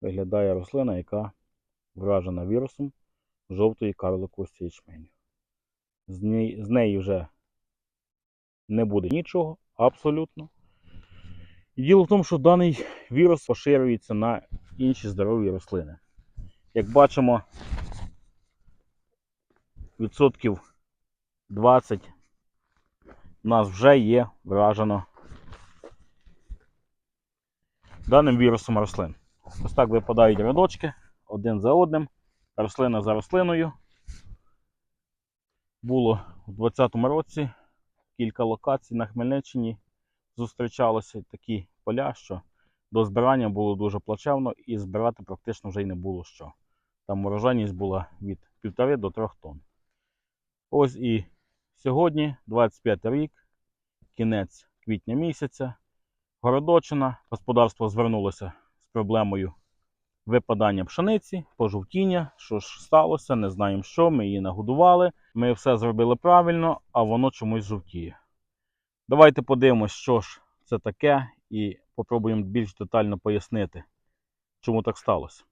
виглядає рослина, яка вражена вірусом жовтої карликовості ячменю. З неї, з неї вже не буде нічого абсолютно. І діло в тому, що даний вірус поширюється на інші здорові рослини. Як бачимо, відсотків 20 у нас вже є вражено даним вірусом рослин. Ось так випадають рядочки один за одним, рослина за рослиною. Було у 2020 році кілька локацій на Хмельниччині зустрічалися такі поля, що до збирання було дуже плачевно і збирати практично вже й не було що. Там урожайність була від 1,5 до 3 тонн. Ось і сьогодні, 25 рік, кінець квітня місяця. Городочина. Господарство звернулося проблемою випадання пшениці, пожовтіння. Що ж сталося, не знаємо що. Ми її нагодували. Ми все зробили правильно, а воно чомусь жовтіє. Давайте подивимось, що ж це таке, і попробуємо більш детально пояснити, чому так сталося.